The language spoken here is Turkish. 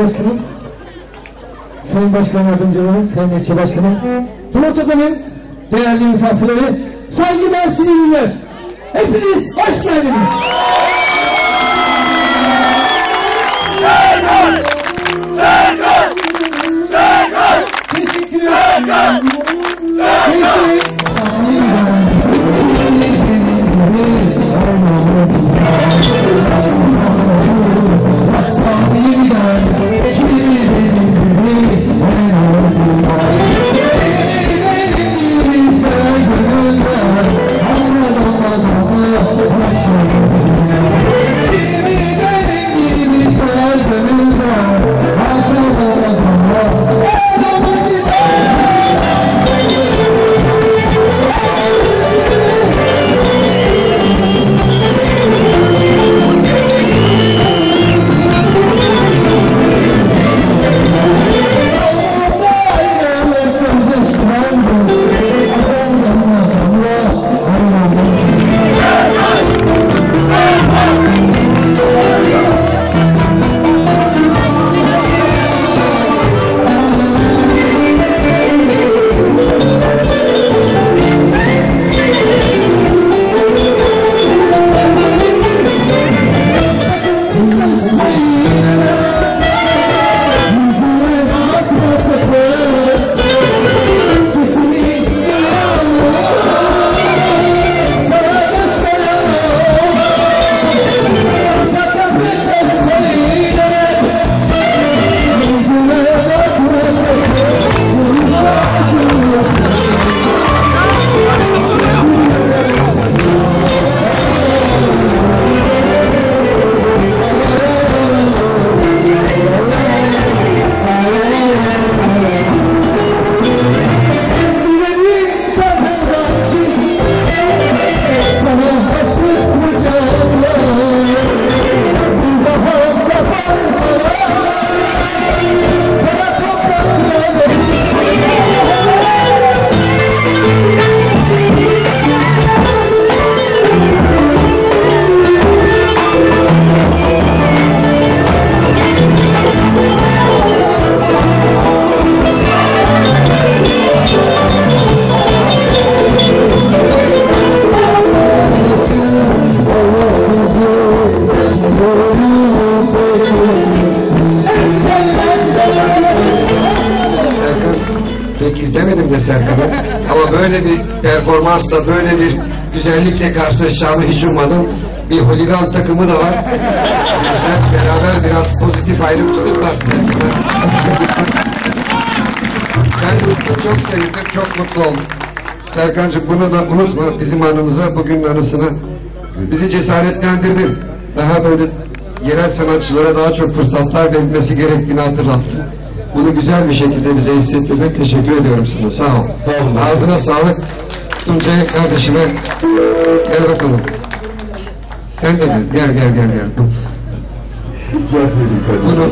Belediye Başkanım, Sayın Başkan Yardımcılarım, Sayın İlçe Başkanım, protokolün değerli misafirleri, saygıdeğer siviller, hepiniz hoş geldiniz. İzlemedim de Serkan'ı ama böyle bir performansla böyle bir güzellikle karşılaşacağımı hiç ummadım. Bir holigan takımı da var. Güzel beraber biraz pozitif ayrıntılar Serkan'a. ben çok sevindim, çok mutlu oldum. Serkan'cığım bunu da unutma bizim anımıza, bugünün anısına. Bizi cesaretlendirdin. Daha böyle yerel sanatçılara daha çok fırsatlar verilmesi gerektiğini hatırlattın. Bunu güzel bir şekilde bize hissettirmek teşekkür ediyorum sana. Sağ ol. Sağ olun. Ağzına sağlık. Tuncay kardeşime gel bakalım. Sen de gel. Gel gel gel gel. Bunu